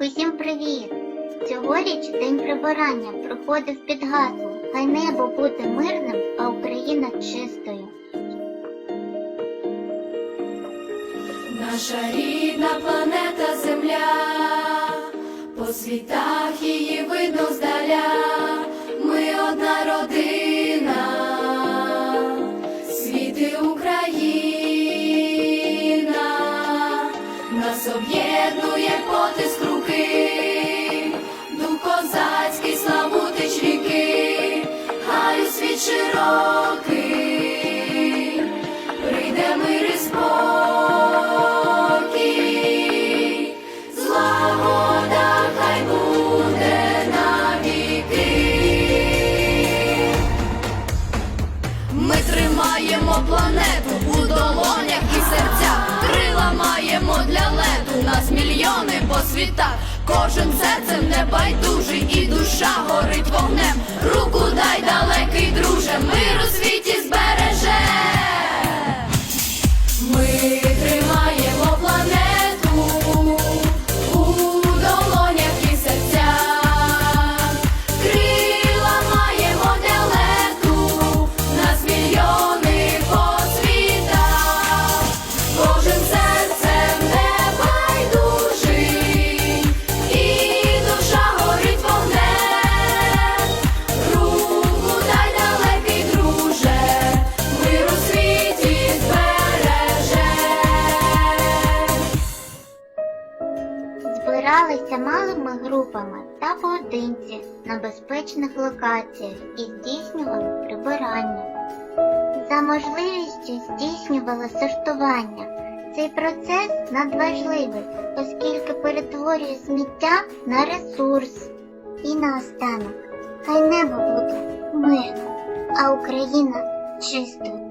Усім привіт! Цьогоріч день прибирання проходив під гаслом Хай небо буде мирним, а Україна чистою. Наша рідна планета Земля, по світах її видно здаля, світ прийде мир і спокій, злагода хай буде навіки. Ми тримаємо планету у долонях і серцях, крила маємо для лету, нас мільйони по світах. Кожен серцем небайдужий і душа горить вогнем. Збиралися малими групами та поодинці на безпечних локаціях і здійснювали прибирання. За можливістю здійснювали сортування. Цей процес надважливий, оскільки перетворює сміття на ресурс. І наостанок, хай небо буде мирним, а Україна чистою.